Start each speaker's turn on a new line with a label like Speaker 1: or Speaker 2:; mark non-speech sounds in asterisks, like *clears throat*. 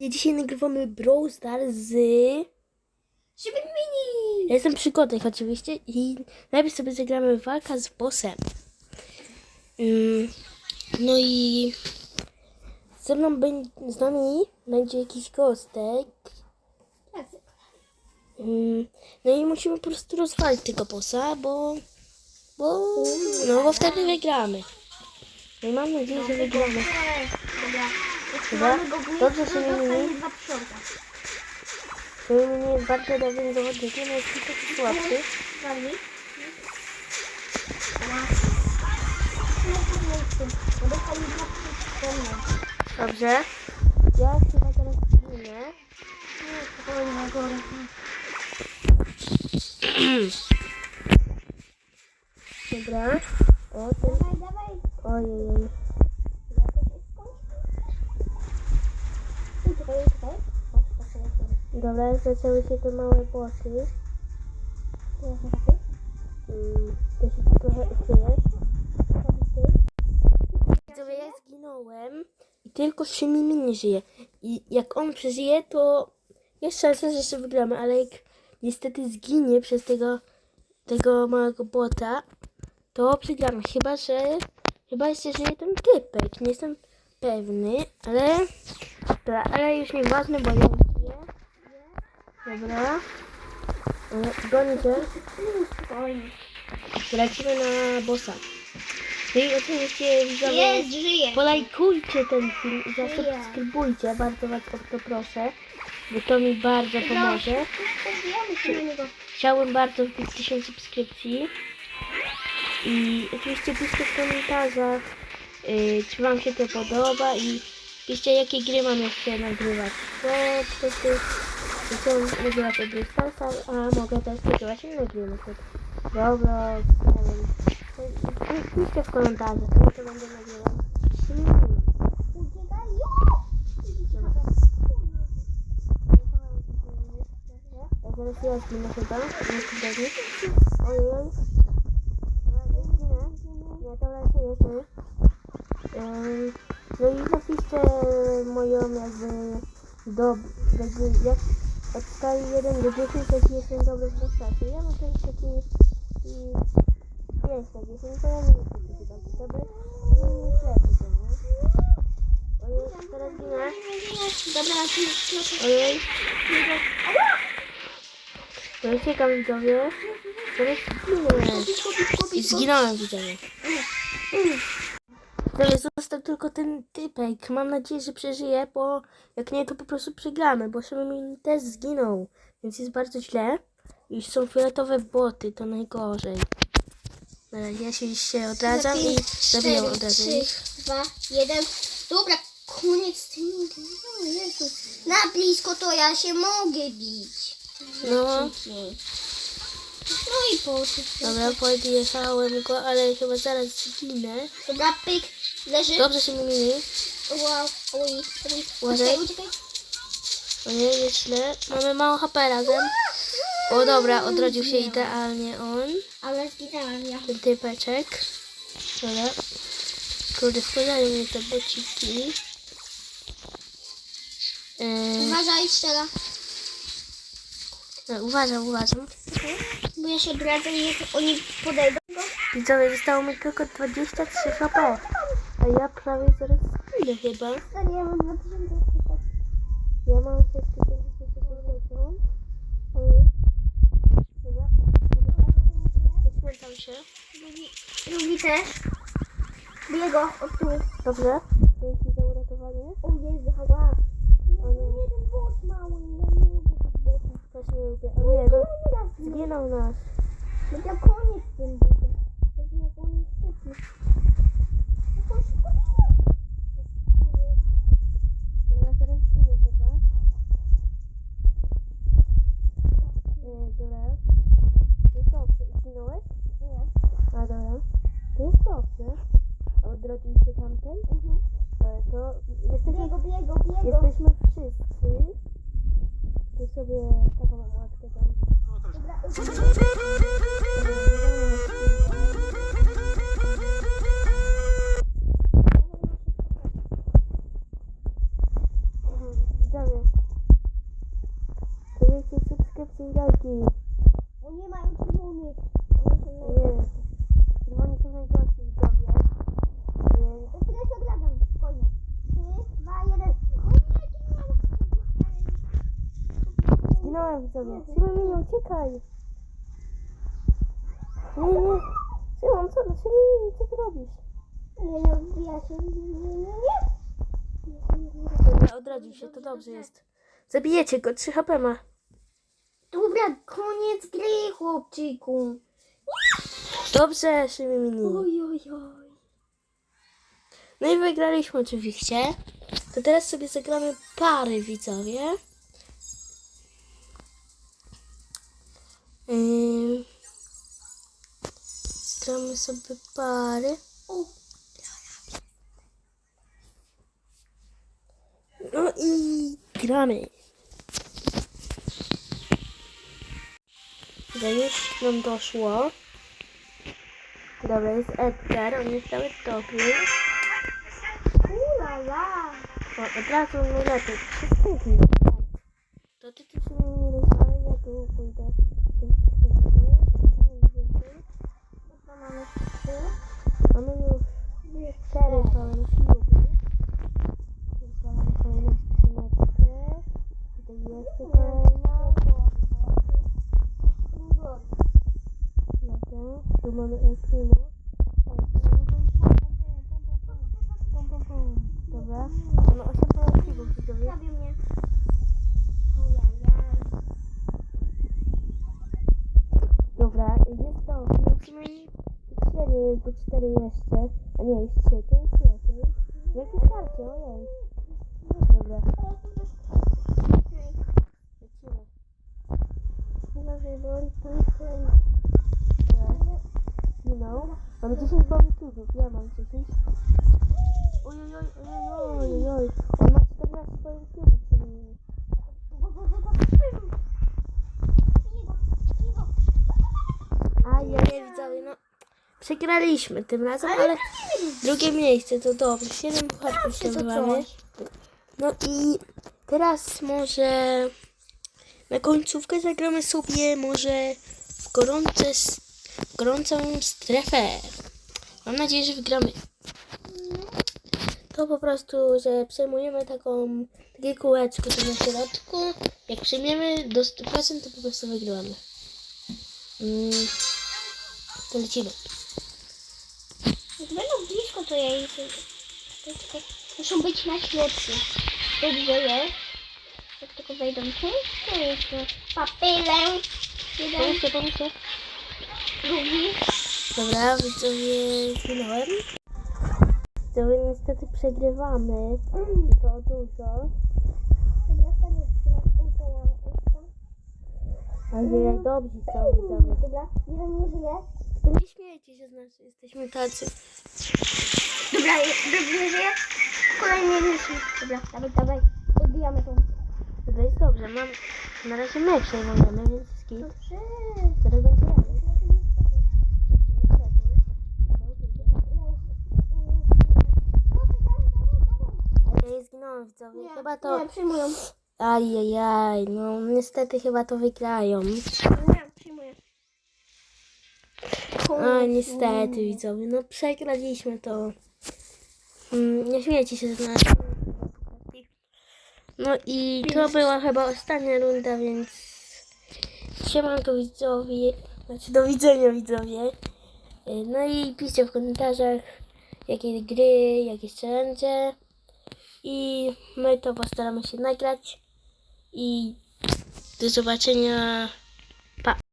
Speaker 1: Dzisiaj nagrywamy Brawl Stars z...
Speaker 2: Żeby mini!
Speaker 1: Ja jestem przygodek oczywiście i najpierw sobie zagramy walka z bossem. Ym, no i ze mną będzie, z nami będzie jakiś gostek. Ym, no i musimy po prostu rozwalić tego bossa, bo... Bo... No bo wtedy wygramy. No i mam nadzieję, że wygramy.
Speaker 2: Dobra. Go w
Speaker 1: Dobrze się nie nie jest bardzo dobrym zawodnikiem, jest tylko słabszy.
Speaker 2: Prawda?
Speaker 1: Dobrze. Ja chyba teraz zginę. Dobra. O, ten...
Speaker 2: Dawaj, dawaj.
Speaker 1: Ojej.
Speaker 2: Czekaj, czekaj.
Speaker 1: Dobra, zaczęły się te małe bossy. Mm, To się trochę chwilę. Widzowie, ja zginąłem i tylko Szymimi nie żyje. I jak on przeżyje, to jest szansa, że jeszcze wygramy, ale jak niestety zginie przez tego, tego małego bota, to przegramy. Chyba, że chyba jeszcze żyje ten typek. Nie jestem pewny, ale dobra, ale już nieważne, bo ja żyję. Dobra. E.
Speaker 2: Spokojnie.
Speaker 1: Lecimy na bossa. No i oczywiście widzowie, polajkujcie ten film i zasubskrybujcie, bardzo was o to proszę, bo to mi bardzo pomoże.
Speaker 2: Na niego.
Speaker 1: Chciałbym bardzo wbić 1000 subskrypcji i oczywiście piszcie w komentarzach, yy, czy wam się to podoba i piszcie jakie gry mam jeszcze nagrywać, bo po prostu chcę nagrywać o Brawl Starsa, a mogę też nagrywać inne gry, na przykład Roblox, nie wiem. To- Piszcie w komentarzach, ja to będę nagrywał. Zaraz ja zginę chyba, nie zginę. Ojej. Nie, to lecę, jest. No i napiszcie moją jakby do, jakby jak od skali 1 do 10 jaki jestem dobry w postaci. Ja mam taki taki i 5 na 10, to ja nie jestem taki taki dobry. No i jest lepszy to, nie? Ojej, teraz ginę.
Speaker 2: Dobra.
Speaker 1: Ojej. No i czekam widzowie. Teraz zginę. I zginąłem widzowie. Widzowie, został tylko ten typek. Mam nadzieję, że przeżyje, bo jak nie, to po prostu przegramy, bo Szymon też zginął. Więc jest bardzo źle. I są fioletowe boty, to najgorzej. Dobra, Ja się się odradzam i zabijam od razu ich.
Speaker 2: 2, 1. Dobra, koniec z tymi. O Jezu. Na blisko to ja się mogę bić.
Speaker 1: No,
Speaker 2: No i po
Speaker 1: dobra, podjechałem go, ale chyba zaraz zginę.
Speaker 2: Dobra, pyk. Leży.
Speaker 1: Dobrze się mi mini.
Speaker 2: Wow, oj, oj.
Speaker 1: Uważaj. O nie, jest źle. Mamy mało HP razem. O dobra, odrodził się idealnie on.
Speaker 2: Ale zginęłam ja.
Speaker 1: Ten typeczek. Dobra. Kurde, wkładają mnie te bociki. Yy,
Speaker 2: Uważaj, strzela.
Speaker 1: no, uważam, uważam.
Speaker 2: Bo ja się odradzam i jak oni podejdą.
Speaker 1: Widzowie, zostało mi tylko 23 HP. A ja prawie zaraz zginę chyba.
Speaker 2: Stary, ja mam 2000
Speaker 1: Ja mam 670. Ojej. Dobra. Poświęcam się.
Speaker 2: Drugi, drugi też. Bije go od tyłu.
Speaker 1: Dobrze. Dzięki za uratowanie.
Speaker 2: O Jezu,
Speaker 1: nie.
Speaker 2: Jeden bot mały, ja nie lubię tych botów.
Speaker 1: Też nie lubię. Nie, no,
Speaker 2: zginął.
Speaker 1: nas.
Speaker 2: No to koniec tym botem. Jezu, jak on jest szybki. Jak on szybko bije.
Speaker 1: Dobra, teraz zginę chyba. E, dobra. To jest dobrze. Zginąłeś?
Speaker 2: Nie.
Speaker 1: A dobra. To jest dobrze. A odrodził się tamten?
Speaker 2: Mhm.
Speaker 1: E, to jesteśmy,
Speaker 2: Biego, biego, biego.
Speaker 1: jesteśmy wszyscy. Ty sobie taką mam łatkę tam.
Speaker 2: Dobra,
Speaker 1: widzowie. Stawiajcie subskrypcje i lajki.
Speaker 2: Bo nie mają czerwonych.
Speaker 1: Nie. Czerwoni są najgorsi widzowie.
Speaker 2: To chwilę się odradzam. Spokojnie. Trzy, dwa, jeden. O nie, nie
Speaker 1: zginąłem widzowie. Szymon, nie uciekaj. Nie, nie. Szymon, co? Szymon, co ty robisz?
Speaker 2: Nie, nie odbija się. Nie, nie, nie, nie.
Speaker 1: Dobra, odradził się, to dobrze jest. Zabijecie go, 3 HP ma.
Speaker 2: Dobra, koniec gry, chłopczyku.
Speaker 1: Dobrze, Szymon.
Speaker 2: Oj, oj, oj.
Speaker 1: No i wygraliśmy oczywiście. To teraz sobie zagramy pary, widzowie. Yy... Zagramy sobie pary.
Speaker 2: O,
Speaker 1: No i gramy. Dobra, już nam doszło. Dobra, jest Edgar, on jest cały dobry.
Speaker 2: ulala.
Speaker 1: O, od razu najlepiej. Wszystko To ty tu się nie rozwalaj, ja tu pójdę.
Speaker 2: mamy
Speaker 1: Dobra, mamy osiem pełnych ślubów, widzowie.
Speaker 2: Zabił mnie.
Speaker 1: Dobra, jest to. Musimy cztery, bo cztery jeszcze. A nie, jest trzy, to jest lepiej. Jakie starcie, ojej. Dobra, lecimy.
Speaker 2: Uważaj, bo on stoi.
Speaker 1: Tak. Zginął. Mamy 10 bonusów, ja mam 10. Oj, oj, oj, oj, oj, oj. On ma 14 bonusów, czyli... Ajajaj, widzowie, no. Przegraliśmy tym razem, ale drugie miejsce to dobrze. 7 pucharków zdobywamy. No i teraz może na końcówkę zagramy sobie może w gorące, s- gorącą strefę. Mam nadzieję, że wygramy. To po prostu, że przejmujemy taką, takie kółeczko tu na środku. Jak przejmiemy do 100%, to po prostu wygrywamy. Mm, to lecimy.
Speaker 2: Jak będą blisko, to ja ich... Tylko muszą być na środku. Dobrze jest. Jak tylko wejdą tu, to jeszcze papilę. Jeden,
Speaker 1: Pomóżcie, pomóżcie.
Speaker 2: drugi.
Speaker 1: Dobra, widzowie, zginąłem. Widzowie, niestety przegrywamy. *clears throat* To dużo. Ale jak dobrzy są widzowie.
Speaker 2: Dobra, jeden nie żyje.
Speaker 1: To nie śmiejcie się z nas, jesteśmy tacy.
Speaker 2: Dobra, drugi nie żyje. Kolejny nie żyje. Dobra, dawaj, dawaj. Odbijamy to.
Speaker 1: To jest dobrze, mam... Na razie my przejmujemy, więc skit.
Speaker 2: Dobrze.
Speaker 1: Zaraz będzie. Ale ja zginąłem widzowie.
Speaker 2: Nie,
Speaker 1: Chyba to...
Speaker 2: Nie, przyjmują.
Speaker 1: Ajajaj, no niestety chyba to wygrają.
Speaker 2: Nie, przyjmuję.
Speaker 1: A niestety widzowie, no przegraliśmy to. Mm, Nie śmiejcie się z nas. No i to była chyba ostatnia runda, więc siemanko widzowie, znaczy do widzenia widzowie. Y, No i piszcie w komentarzach jakie gry, jakie challenge i my to postaramy się nagrać i do zobaczenia